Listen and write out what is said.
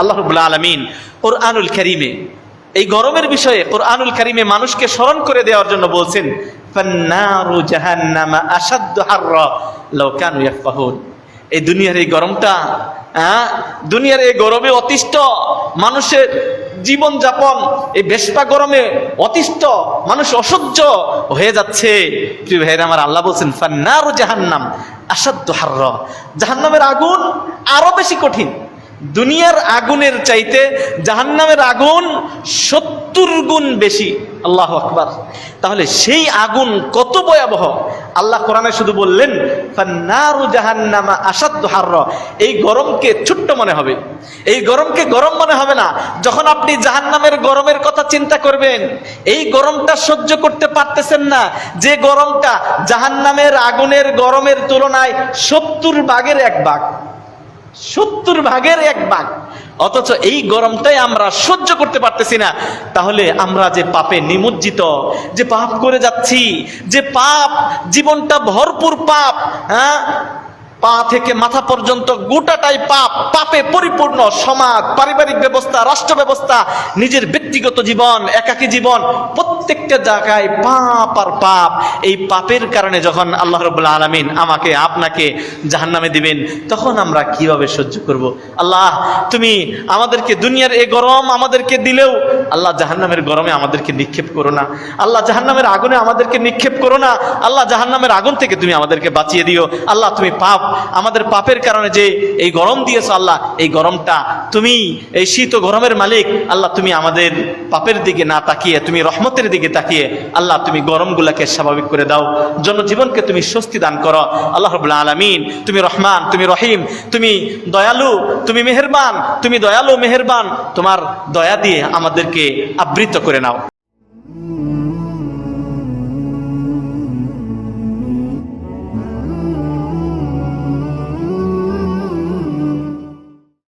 আল্লাহ রবুল্লা আলমিন ওর আনুল করিমে, এই গরমের বিষয়ে কোরআনুল কারিমে মানুষকে স্মরণ করে দেওয়ার জন্য বলছেন এই দুনিয়ার এই গরমটা হ্যাঁ দুনিয়ার এই গরমে অতিষ্ঠ মানুষের জীবন যাপন এই বেশপা গরমে অতিষ্ঠ মানুষ অসহ্য হয়ে যাচ্ছে। প্রিয় ভাইরা আমার আল্লাহ বলছেন, ফান্নারু জাহান্নাম আসাদ্দু হাররা। জাহান্নামের আগুন আরও বেশি কঠিন। দুনিয়ার আগুনের চাইতে জাহান্নামের আগুন সত্তর গুণ বেশি। আল্লাহ আকবার। তাহলে সেই আগুন কত ভয়াবহ? আল্লাহ কোরআনে শুধু বললেন, ফান্নারু জাহান্নামা আসাদ্দ হার্র। এই গরমকে ছোট্ট মনে হবে। এই গরমকে গরম মনে হবে না, যখন আপনি জাহান্নামের গরমের কথা চিন্তা করবেন, এই গরমটা সহ্য করতে পারতেছেন না। যে গরমটা জাহান্নামের আগুনের গরমের তুলনায় সত্তর ভাগের এক ভাগ। সত্তর ভাগের এক ভাগ। অথচ এই গরমটাই আমরা সহ্য করতে পারতেছি না। তাহলে আমরা যে পাপে নিমজ্জিত, যে পাপ করে যাচ্ছি, যে পাপ, জীবনটা ভরপুর পাপ হ্যাঁ? পা থেকে মাথা পর্যন্ত গোটাটাই পাপ, পাপে পরিপূর্ণ সমাজ, পারিবারিক ব্যবস্থা, রাষ্ট্র ব্যবস্থা, নিজের ব্যক্তিগত জীবন, একাকী জীবন, প্রত্যেকটা জায়গায় পাপ আর পাপ। এই পাপের কারণে যখন আল্লাহ রবুল্লা আলমিন আমাকে, আপনাকে জাহান্নামে দিবেন, তখন আমরা কীভাবে সহ্য করব? আল্লাহ, তুমি আমাদেরকে দুনিয়ার এই গরম আমাদেরকে দিলেও, আল্লাহ জাহান্নামের গরমে আমাদেরকে নিক্ষেপ করো না। আল্লাহ জাহান্নামের আগুনে আমাদেরকে নিক্ষেপ করো না। আল্লাহ জাহান্নামের আগুন থেকে তুমি আমাদেরকে বাঁচিয়ে দিও। আল্লাহ, তুমি পাপ আমাদের পাপের কারণে যে এই গরম দিয়েছ আল্লাহ, এই গরমটা তুমি, এই শীত ও গরমের মালিক, আল্লাহ তুমি আমাদের পাপের দিকে না তাকিয়ে, তুমি রহমতের দিকে তাকিয়ে, আল্লাহ তুমি গরমগুলাকে স্বাভাবিক করে দাও। জনজীবনকে তুমি স্বস্তি দান করো। আল্লাহ রবুল্লা আলমিন, তুমি রহমান, তুমি রহিম, তুমি দয়ালু, তুমি মেহেরবান, তুমি দয়ালু, মেহেরবান, তোমার দয়া দিয়ে আমাদেরকে আবৃত করে নাও।